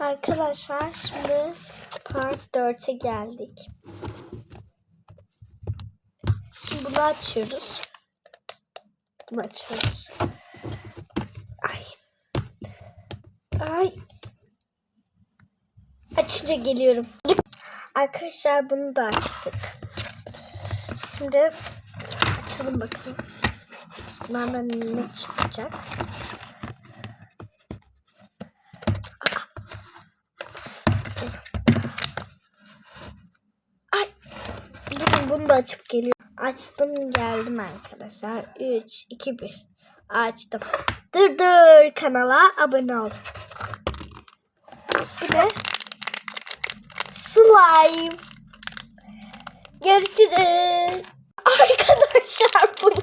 Arkadaşlar şimdi part 4'e geldik. Şimdi bunu açıyoruz. Bunu açıyoruz. Ay. Ay. Açınca geliyorum. Arkadaşlar bunu da açtık. Şimdi açalım bakalım. Bunlardan ne çıkacak? Bunu da açıp geliyor. Açtım geldim arkadaşlar. 3, 2, 1. Açtım. Dur dur kanala abone ol. Bu ne? Slime. Görüşürüz. Arkadaşlar bu ne?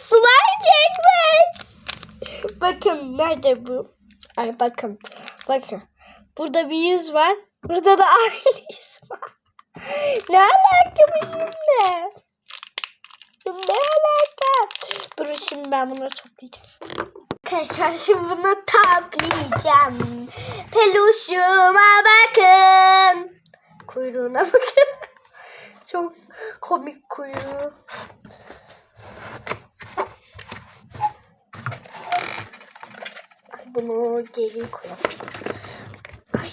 Slime çekmiş. Bakın nerede bu? Ay bakın. Bakın. Burada bir yüz var. Burada da aynı yüz var. Ne alaka bu şimdi? Ne alaka? Durun şimdi ben bunu toplayacağım. Arkadaşlar şimdi bunu toplayacağım. Peluşuma bakın. Kuyruğuna bakın. Çok komik kuyruğu. Bunu geri koyalım. Ay.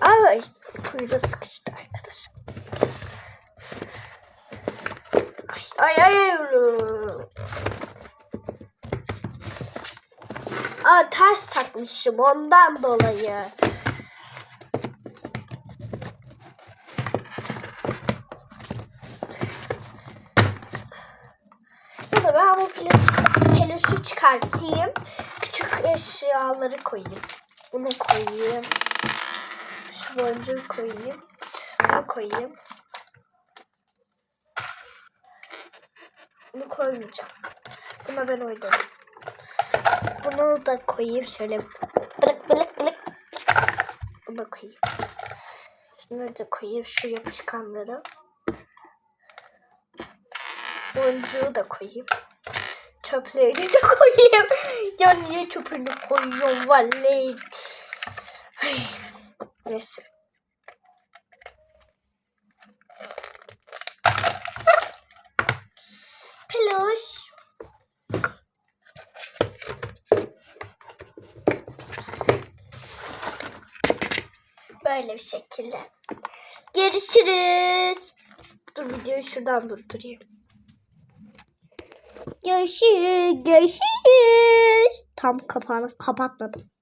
Ay kuyruğu sıkıştı arkadaşlar. Ay ay ay. Aa ters takmışım ondan dolayı. Ya ben bu peluş, peluşu çıkartayım. Küçük eşyaları koyayım. Bunu koyayım. Boncuğu koyayım. Bunu koyayım. Bunu koymayacağım. Buna ben oynarım. Bunu da koyayım şöyle. Bılık bılık bılık. Bunu da koyayım. Şunları da koyayım şu yapışkanları. Boncuğu da koyayım. Çöplerini de koyayım. Ya niye çöpünü koyuyorum vallahi. Neyse. Peluş. Böyle bir şekilde. Görüşürüz. Dur videoyu şuradan durdurayım. Görüşürüz. Görüşürüz. Tam kapağını kapatmadım.